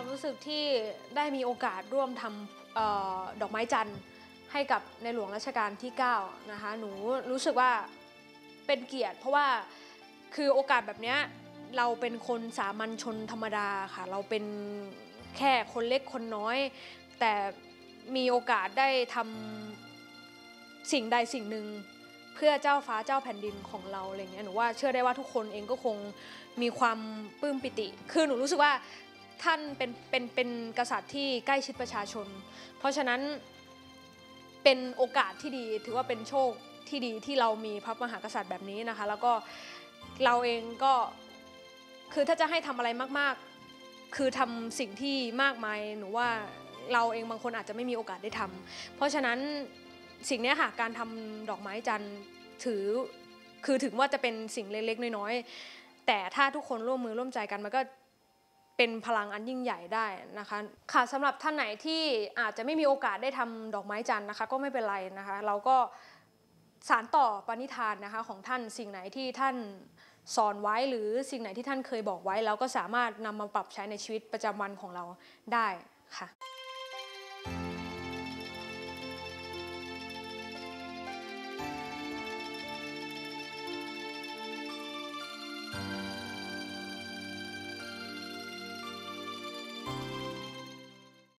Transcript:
ความรู้สึกที่ได้มีโอกาสร่วมทำออดอกไม้จันทร์ให้กับในหลวงรัชกาลที่9นะคะหนูรู้สึกว่าเป็นเกียรติ เพราะว่าคือโอกาสแบบเนี้ยเราเป็นคนสามัญชนธรรมดาค่ะ เราเป็นแค่คนเล็กคนน้อย แต่มีโอกาสได้ทำสิ่งใดสิ่งหนึ่งเพื่อเจ้าฟ้าเจ้าแผ่นดินของเราอะไรเงี้ยหนูว่าเชื่อได้ว่าทุกคนเองก็คงมีความปลื้มปิติ คือหนูรู้สึกว่า ท่านเป็นเป็นเป็นกษัตริย์ที่ใกล้ชิดประชาชน เพราะฉะนั้นเป็นโอกาสที่ดีถือว่าเป็นโชคที่ดีที่เรามีพระมหากษัตริย์แบบนี้นะคะ แล้วก็เราเองก็คือถ้าจะให้ทำอะไรมากๆ คือทำสิ่งที่มากมายหนูว่าเราเองบางคนอาจจะไม่มีโอกาสได้ทำเพราะฉะนั้นสิ่งนี้ค่ะการทำดอกไม้จันทร์ถือคือถึงว่าจะเป็นสิ่งเล็กๆ น้อยๆแต่ถ้าทุกคนร่วมมือร่วมใจกันมันก็ เป็นพลังอันยิ่งใหญ่ได้นะคะ ค่ะสำหรับท่านไหนที่อาจจะไม่มีโอกาสได้ทำดอกไม้จันทร์นะคะ ก็ไม่เป็นไรนะคะ เราก็สารต่อปณิธานนะคะของท่านสิ่งไหนที่ท่านสอนไว้หรือสิ่งไหนที่ท่านเคยบอกไว้ เราก็สามารถนำมาปรับใช้ในชีวิตประจำวันของเราได้ค่ะ